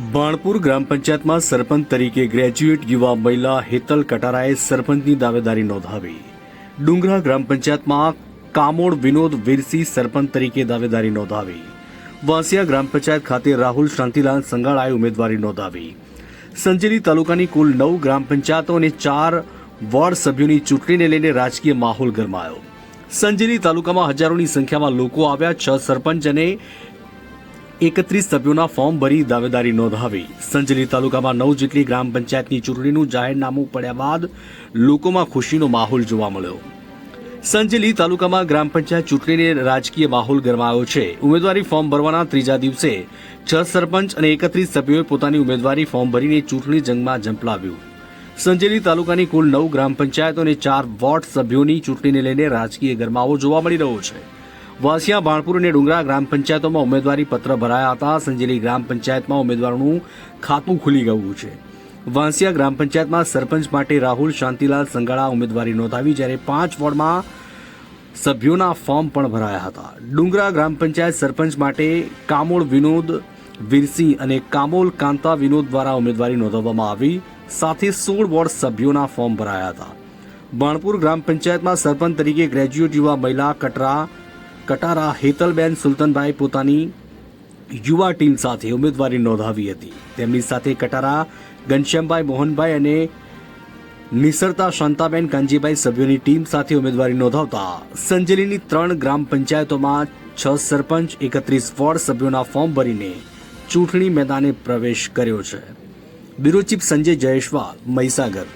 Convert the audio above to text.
બાણપુર ગ્રામ પંચાયતમાં સરપંચ તરીકે ગ્રેજ્યુએટ યુવા મહિલા હેતલ કટારાએ સરપંચની દાવેદારી નોંધાવી. ડુંગરા ગ્રામ પંચાયતમાં કામોડ વિનોદ વિરસી સરપંચ તરીકે દાવેદારી નોંધાવી. વાંસિયા ગ્રામ પંચાયત ખાતે રાહુલ શાંતિલાલ સંગાળાએ ઉમેદવારી નોંધાવી. સંજેલી તાલુકાની કુલ નવ ગ્રામ પંચાયતો અને ચાર વોર્ડ સભ્યોની ચૂંટણીને લઈને રાજકીય માહોલ ગરમાયો. સંજેલી તાલુકામાં હજારોની સંખ્યામાં લોકો આવ્યા, છ સરપંચ અને એકત્રીસ સભ્યોના ફોર્મ ભરી દાવેદારી નોંધાવી. સંજેલી તાલુકામાં નવ જેટલી ગ્રામ પંચાયતની ચૂંટણીનું જાહેરનામું પડ્યા બાદ લોકોમાં ખુશીનો માહોલ જોવા મળ્યો. સંજેલી તાલુકામાં ગ્રામ પંચાયત ચૂંટણીને રાજકીય માહોલ ગરમાયો છે. ઉમેદવારી ફોર્મ ભરવાના ત્રીજા દિવસે છ સરપંચ અને એકત્રીસ સભ્યોએ પોતાની ઉમેદવારી ફોર્મ ભરીને ચૂંટણી જંગમાં ઝંપલાવ્યું. સંજેલી તાલુકાની કુલ નવ ગ્રામ પંચાયતો અને ચાર વોર્ડ સભ્યોની ચૂંટણીને લઈને રાજકીય ગરમાવો જોવા મળી રહ્યો છે. વાસિયા, બાણપુર અને ડુંગરા ગ્રામ પંચાયતોમાં ઉમેદવારી પત્ર ભરાયા હતા. સંજેલી ગ્રામ પંચાયતમાં ઉમેદવારોનું ખાતું ખુલી ગયું છે. વાંસિયા ગ્રામ પંચાયતમાં સરપંચ માટે રાહુલ, શાંતિલાલ સંગાળા ઉમેદવારી નોંધાવી જ્યારે પાંચ વોર્ડમાં સભ્યોના ફોર્મ પણ ભરાયા હતા. ડુંગરા ગ્રામ પંચાયત સરપંચ માટે કામોળ વિનોદ, વીરસિંહ અને કામોલ કાંતા વિનોદ દ્વારા ઉમેદવારી નોંધાવવામાં આવી. સાથે સોળ વોર્ડ સભ્યોના ફોર્મ ભરાયા હતા. બાણપુર ગ્રામ પંચાયતમાં સરપંચ તરીકે ગ્રેજ્યુએટ યુવા મહિલા કટરા કટારા હેતલબેન સુલતાનભાઈ પોતાની યુવા ટીમ સાથે ઉમેદવારી નોંધાવી હતી. તેમની સાથે કટારા ઘનશ્યામભાઈ મોહનભાઈ અને નિસરતા શાંતાબેન કાંજીભાઈ સભ્યોની ટીમ સાથે ઉમેદવારી નોંધાવતા સંજેલીની ત્રણ ગ્રામ પંચાયતોમાં છ સરપંચ, એકત્રીસ વોર્ડ સભ્યોના ફોર્મ ભરીને ચૂંટણી મેદાને પ્રવેશ કર્યો છે. Bureau chief Sanjay Jayeshwal Mahisagar.